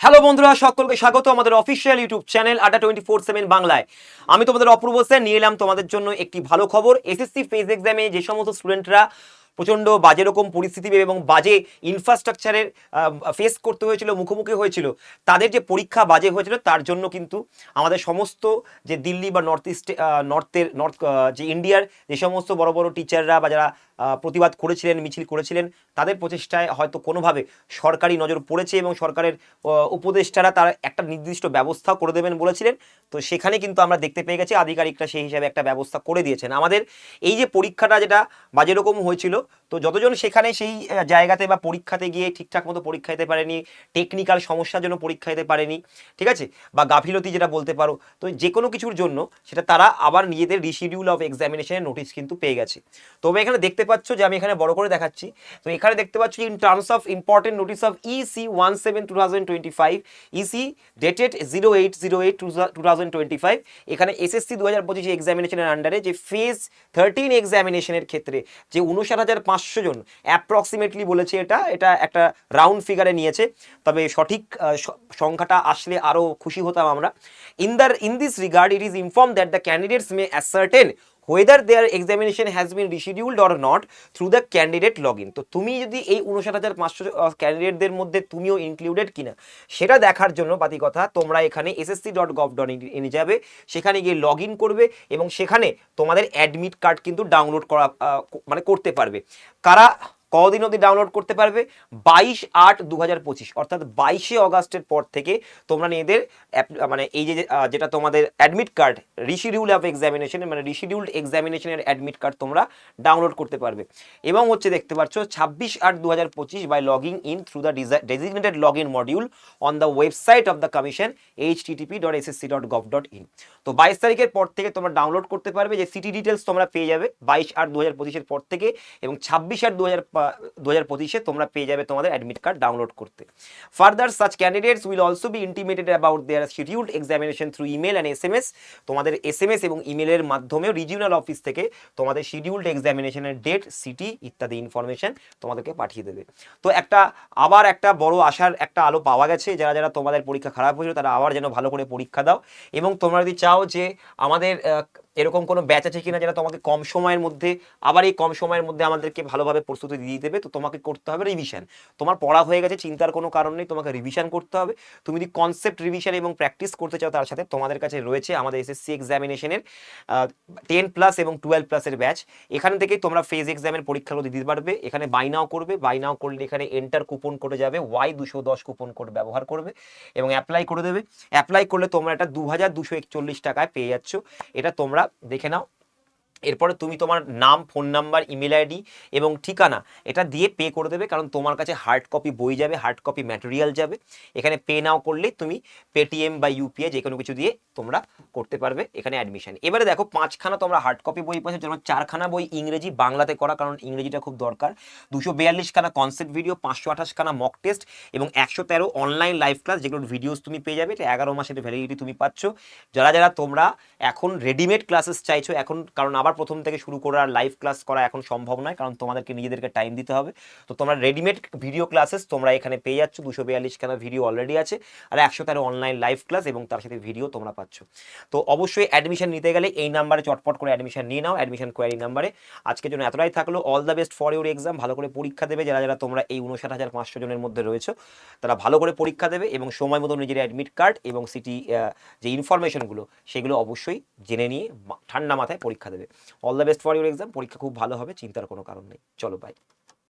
Hello বন্ধুরা, সকলকে স্বাগত আমাদের official YouTube channel Adda twenty four seven বাংলায়। আমি তোমাদের অপূর্ব স্যার নিয়ে এলাম তোমাদের জন্য একটি ভালো খবর। এসএসসি ফেজ এক্সামে যে সমস্ত স্টুডেন্টরা প্রচণ্ড বাজে রকম পরিস্থিতি এবং বাজে ইনফ্রাস্ট্রাকচারের ফেস করতে হয়েছিল, মুখোমুখি হয়েছিল। তাদের যে পরীক্ষা বাজে হয়েছিল, তার জন্য কিন্তু আমাদের সমস্ত যে দিল্লি বা নর্থ ইস্টে নর্থের নর্থ যে ইন্ডিয়ার যে সমস্ত বড় বড় টিচাররা বা যারা প্রতিবাদ করেছিলেন, মিছিল করেছিলেন, তাদের প্রচেষ্টায় হয়তো কোনোভাবে সরকারি নজর পড়েছে এবং সরকারের উপদেষ্টারা তার একটা নির্দিষ্ট ব্যবস্থা করে দেবেন বলেছিলেন। তো সেখানে কিন্তু আমরা দেখতে পেয়ে গেছি, আধিকারিকরা সেই হিসাবে একটা ব্যবস্থা করে দিয়েছেন। আমাদের এই যে পরীক্ষাটা যেটা বাজে রকম হয়েছিল তো যতজন সেখানে সেই জায়গাতে বা পরীক্ষাতে গিয়ে ঠিকঠাক মতো পরীক্ষা দিতে পারেনি টেকনিক্যাল সমস্যার জন্য পরীক্ষা দিতে পারেনি, ঠিক আছে? বা গাফিলতি যেটা বলতে পারো, তো যে কোনো কিছুর জন্য সেটা তারা আবার নিজেদের রিশিডিউল অফ এক্সামিনেশনের নোটিশ কিন্তু পেয়ে গেছে। তবে এখানে দেখতে পাচ্ছ যে আমি এখানে বড় করে দেখাচ্ছি, তো এখানে দেখতে পাচ্ছ in terms of important notice of EC one seven two thousand twenty five EC dated zero eight zero eight two thousand twenty five এখানে এসএসসি দু হাজার পঁচিশ এক্সামিনেশনের আন্ডারে যে ফেজ থার্টিন এক্সামিনেশনের ক্ষেত্রে, যে উনষাট হাজার পাঁচশো জন অ্যাপ্রক্সিমেটলি বলেছে এটা এটা একটা রাউন্ড ফিগারে নিয়েছে। তবে সঠিক সংখ্যাটা আসলে আরও খুশি হতাম আমরা। In the in this regard it is inform that the candidates may ascertain whether their examination has been rescheduled or not through the candidate login. তো তুমি যদি এই উনষাট হাজার পাঁচশো ক্যান্ডিডেটদের মধ্যে তুমিও ইনক্লুডেড কিনা, সেটা দেখার জন্য বাতি কথা, তোমরা এখানে এসএসসি ডট গভ ডট ইনে যাবে, সেখানে গিয়ে লগ ইন করবে এবং সেখানে তোমাদের অ্যাডমিট কার্ড কিন্তু ডাউনলোড করা মানে করতে পারবে। কারা কদিন অবধি ডাউনলোড করতে পারবে। বাইশ আট দু হাজার পঁচিশ, অর্থাৎ বাইশে অগাস্টের পর থেকে তোমরা app- মানে এই যে যেটা তোমাদের admit card reschedule of examination মানে রিশিডিউলড এক্সামিনেশনের অ্যাডমিট কার্ড তোমরা ডাউনলোড করতে পারবে। এবং হচ্ছে দেখতে পাচ্ছ, ছাব্বিশ আট দু হাজার পঁচিশ by logging in through the designated log in module on the website of the commission H TTP dot SSC dot gov dot in তো বাইশ তারিখের পর থেকে তোমরা ডাউনলোড করতে পারবে, যে সিটি ডিটেলস তোমরা পেয়ে যাবে, বাইশ আট দু হাজার পঁচিশের পর থেকে এবং ছাব্বিশ আট দু হাজার দু হাজার পঁচিশে তোমরা পেয়ে যাবে তোমাদের অ্যাডমিট কার্ড ডাউনলোড করতে। Further such candidates will also be intimated about their scheduled examination through email and S M S তোমাদের এস এম এস এবং ইমেলের মাধ্যমেও রিজিওনাল অফিস থেকে তোমাদের শিডিউল্ড এক্সামিনেশনের ডেট সিটি ইত্যাদি ইনফরমেশন তোমাদেরকে পাঠিয়ে দেবে। তো একটা, আবার একটা বড় আশার একটা আলো পাওয়া গেছে। যারা যারা তোমাদের পরীক্ষা খারাপ হয়েছিল, তারা আবার যেন ভালো করে পরীক্ষা দাও। এবং তোমরা যদি চাও যে আমাদের এরকম কোনো ব্যাচ আছে কিনা যেটা তোমাকে কম সময়ের মধ্যে, আবার এই কম সময়ের মধ্যে আমাদেরকে ভালোভাবে প্রস্তুতি দিয়ে দেবে, তো তোমাকে করতে হবে রিভিশন তোমার পড়া হয়ে গেছে, চিন্তার কোনো কারণ নেই, তোমাকে রিভিশন করতে হবে। তুমি যদি কনসেপ্ট রিভিশন এবং প্র্যাকটিস করতে চাও, তার সাথে তোমাদের কাছে রয়েছে আমাদের এসএসসি এক্সামিনেশনের টেন প্লাস এবং টুয়েলভ প্লাসের ব্যাচ এখান থেকেই তোমরা ফেজ এক্সামের পরীক্ষাগুলো দিতে পারবে। এখানে বাইনাও করবে। বাইনাও করলে এখানে এন্টার কুপন কোডে যাবে ওয়াই দুশো দশ কুপন কোড ব্যবহার করবে এবং অ্যাপ্লাই করে দেবে। অ্যাপ্লাই করলে তোমরা এটা দু হাজার দুশো একচল্লিশ টাকায় পেয়ে যাচ্ছ। এটা তোমরা দেখে নাও এরপরে তুমি তোমার নাম ফোন নাম্বার ইমেল আইডি এবং ঠিকানা এটা দিয়ে পে করে দেবে, কারণ তোমার কাছে হার্ড কপি বই যাবে হার্ড কপি ম্যাটেরিয়াল যাবে। এখানে পে নাও করলে তুমি পেটিএম বা ইউপিআই যে কোনো কিছু দিয়ে তোমরা করতে পারবে এখানে অ্যাডমিশন এবারে দেখো, পাঁচখানা তোমরা হার্ড কপি বই পাচ্ছ যেমন চারখানা বই ইংরেজি বাংলাতে করা, কারণ ইংরেজিটা খুব দরকার। দুশো বিয়াল্লিশ খানা কনসেপ্ট ভিডিও পাঁচশো আঠাশ খানা মক টেস্ট এবং একশো তেরো অনলাইন লাইভ ক্লাস যেগুলোর ভিডিওস তুমি পেয়ে যাবে, এটা এগারো মাসের ভ্যালিডিটি তুমি পাচ্ছ। যারা যারা তোমরা এখন রেডিমেড ক্লাসেস চাইছো, এখন, কারণ আবার প্রথম থেকে শুরু করা লাইভ ক্লাস করা এখন সম্ভব নয়, কারণ তোমাদেরকে নিজেদেরকে টাইম দিতে হবে। তো তোমরা রেডিমেড ভিডিও ক্লাসেস তোমরা এখানে পেয়ে যাচ্ছ, দুশো বিয়াল্লিশ খানা ভিডিও অলরেডি আছে, আর একশো তেরো অনলাইন লাইভ ক্লাস এবং তার সাথে ভিডিও তোমরা পাচ্ছ। তো অবশ্যই অ্যাডমিশন নিতে গেলে এই নাম্বারে চটপট করে অ্যাডমিশন নিয়ে নাও অ্যাডমিশন কোয়ারি নাম্বারে আজকের জন্য এতটাই থাকল। All the best for your exam ভালো করে পরীক্ষা দেবে যারা যারা তোমরা এই উনষাট হাজার পাঁচশো জনের মধ্যে রয়েছে, তারা ভালো করে পরীক্ষা দেবে এবং সময় মতো নিজের অ্যাডমিট কার্ড এবং সিটি যে ইনফরমেশনগুলো সেগুলো অবশ্যই জেনে নিয়ে ঠান্ডা মাথায় পরীক্ষা দেবে। All the best for your exam পরীক্ষা খুব ভালো হবে, চিন্তার কোনো কারণ নেই। চলো বাই